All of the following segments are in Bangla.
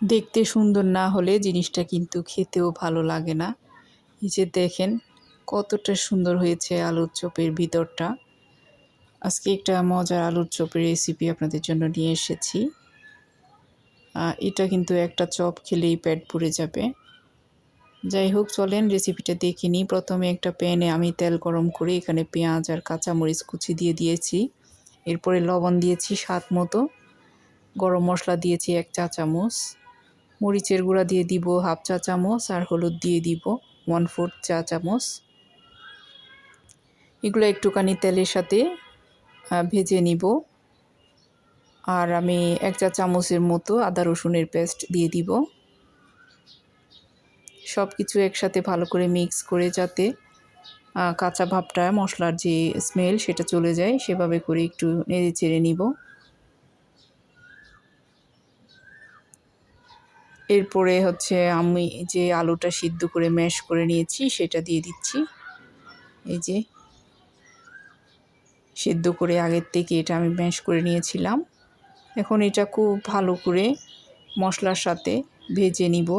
দেখতে সুন্দর না হলে জিনিসটা কিন্তু খেতেও ভালো লাগে না। এই যে দেখেন, কতটা সুন্দর হয়েছে আলুর চপের ভিতরটা। আজকে একটা মজার আলুর চপের রেসিপি আপনাদের জন্য নিয়ে এসেছি। এটা কিন্তু একটা চপ খেলেই পেট ভরে যাবে। যাই হোক, চলেন রেসিপিটা দেখে নিই। প্রথমে একটা প্যানে আমি তেল গরম করে এখানে পেঁয়াজ আর কাঁচামরিচ কুচি দিয়ে দিয়েছি। এরপরে লবণ দিয়েছি স্বাদ মতো। গরম মশলা দিয়েছি এক চা চামচ মরিচের গুঁড়া দিয়ে দিব হাফ চা চামচ আর হলুদ দিয়ে দিব ওয়ান ফোর্থ চা চামচ। এগুলো একটুখানি তেলের সাথে ভেজে নিব। আর আমি এক চা চামচের মতো আদা রসুনের পেস্ট দিয়ে দিব। সব কিছু একসাথে ভালো করে মিক্স করে যাতে কাঁচা ভাবটা, মশলার যে স্মেল সেটা চলে যায়, সেভাবে করে একটু নেড়ে চেড়ে নিব। এরপরে হচ্ছে আমি যে আলুটা সিদ্ধ করে ম্যাশ করে নিয়েছি, সেটা দিয়ে দিচ্ছি। এই যে, সিদ্ধ করে আগের থেকে এটা আমি ম্যাশ করে নিয়েছিলাম। এখন এটা খুব ভালো করে মশলার সাথে ভেজে নিব।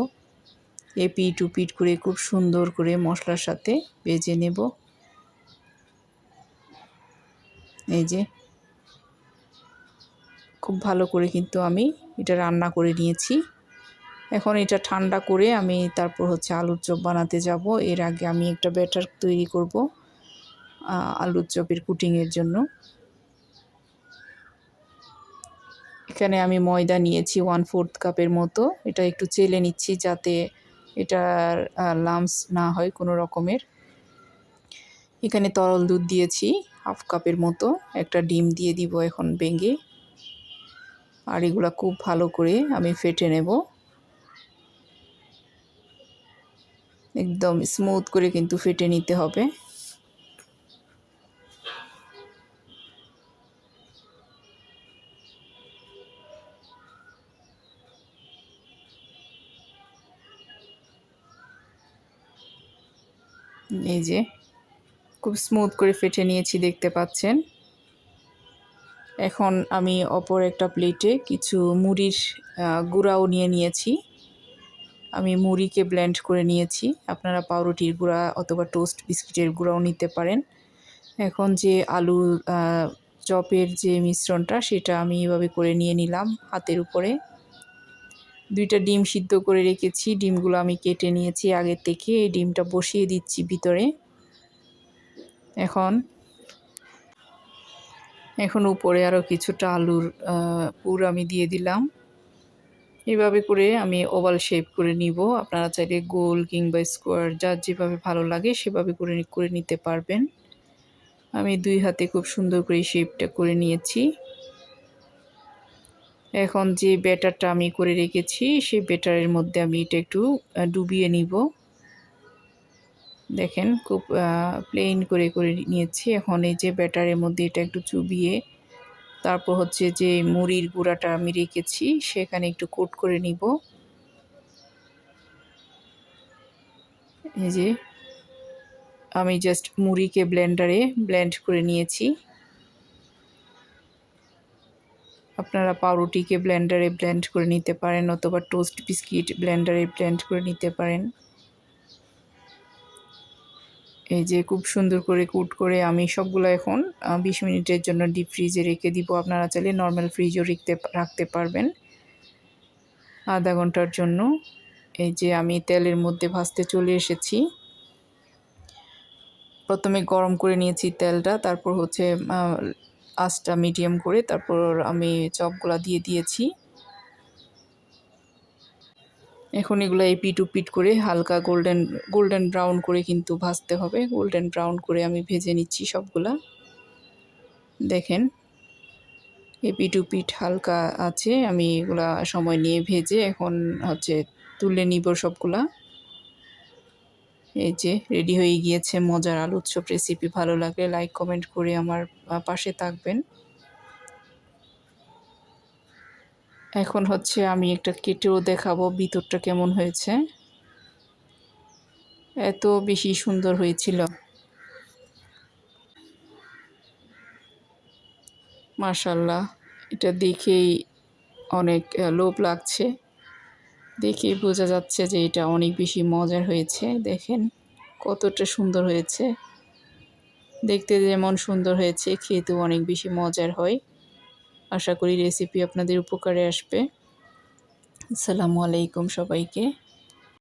টু পিট করে খুব সুন্দর করে মশলার সাথে ভেজে নেব। এই যে, খুব ভালো করে কিন্তু আমি এটা রান্না করে নিয়েছি। এখন এটা ঠান্ডা করে আমি তারপর হচ্ছে আলুর চপ বানাতে যাব। এর আগে আমি একটা ব্যাটার তৈরি করব আলুর চপের কুটিংয়ের জন্য। এখানে আমি ময়দা নিয়েছি ওয়ান ফোর্থ কাপের মতো। এটা একটু চেলে নিচ্ছি যাতে এটার লামস না হয় কোনো রকমের। এখানে তরল দুধ দিয়েছি হাফ কাপের মতো। একটা ডিম দিয়ে দিব এখন ভেঙে। আর এগুলো খুব ভালো করে আমি ফেটে নেব। একদম স্মুথ করে কিন্তু ফেটে নিতে হবে। এই যে, খুব স্মুথ করে ফেটে নিয়েছি দেখতে পাচ্ছেন। এখন আমি অপর একটা প্লেটে কিছু মুড়ির গুঁড়াও নিয়ে নিয়েছি। আমি মুড়িকে ব্লেন্ড করে নিয়েছি। আপনারা পাউরুটির গুঁড়া অথবা টোস্ট বিস্কিটের গুঁড়াও নিতে পারেন। এখন যে আলু চপের যে মিশ্রণটা, সেটা আমি এভাবে করে নিয়ে নিলাম হাতের উপরে। দুইটা ডিম সিদ্ধ করে রেখেছি। ডিমগুলো আমি কেটে নিয়েছি আগের থেকে। এই ডিমটা বসিয়ে দিচ্ছি ভিতরে। এখন এখন উপরে আরও কিছুটা আলুর পুর আমি দিয়ে দিলাম। এভাবে করে আমি ওভাল শেপ করে নিব। আপনারা চাইলে গোল কিংবা স্কোয়ার যার যেভাবে ভালো লাগে সেভাবে করে করে নিতে পারবেন। আমি দুই হাতে খুব সুন্দর করে শেপটা করে নিয়েছি। এখন যে ব্যাটারটা আমি করে রেখেছি, সেই ব্যাটারের মধ্যে আমি এটা একটু ডুবিয়ে নিব। দেখেন খুব প্লেন করে করে নিয়েছি। এখন এই যে ব্যাটারের মধ্যে এটা একটু চুবিয়ে তারপর হচ্ছে যে মুড়ির গুঁড়াটা আমি রেখেছি, সেখানে একটু কোট করে নিব। এই যে আমি জাস্ট মুড়িকে ব্লেন্ডারে ব্লেন্ড করে নিয়েছি। আপনারা পাউরুটিকে ব্লেন্ডারে ব্লেন্ড করে নিতে পারেন, অথবা টোস্ট বিস্কিট ব্লেন্ডারে ব্লেন্ড করে নিতে পারেন। এই যে খুব সুন্দর করে কুট করে আমি সবগুলো এখন বিশ মিনিটের জন্য ডিপ ফ্রিজে রেখে দিব। আপনারা চাইলে নর্মাল ফ্রিজও রেখতে, রাখতে পারবেন। আধা ঘণ্টার জন্য। এই যে আমি তেলের মধ্যে ভাজতে চলে এসেছি। প্রথমে গরম করে নিয়েছি তেলটা, তারপর হচ্ছে আঁচটা মিডিয়াম করে, তারপর আমি চপগুলা দিয়ে দিয়েছি। এখন এগুলো এই পিট পিট করে হালকা গোল্ডেন গোল্ডেন ব্রাউন করে কিন্তু ভাজতে হবে। গোল্ডেন ব্রাউন করে আমি ভেজে নিচ্ছি সবগুলা। দেখেন এপি টু পিট হালকা আছে। আমি এগুলা সময় নিয়ে ভেজে এখন হচ্ছে তুলে নিব সবগুলা। এই যে, রেডি হয়ে গিয়েছে মজার আলু উৎসব রেসিপি। ভালো লাগলে লাইক, কমেন্ট করে আমার পাশে থাকবেন। এখন হচ্ছে আমি একটা কেটেও দেখাবো, ভিতরটা কেমন হয়েছে। এত বেশি সুন্দর হয়েছিল। মার্শাল্লাহ এটা দেখেই অনেক লোভ লাগছে। দেখে বোঝা যাচ্ছে যে এটা অনেক বেশি মজার হয়েছে। দেখেন কতটা সুন্দর হয়েছে। দেখতে যেমন সুন্দর হয়েছে, খেতেও অনেক বেশি মজার হয়। আশা করি রেসিপি আপনাদের উপকারে আসবে। আসসালামু আলাইকুম সবাইকে।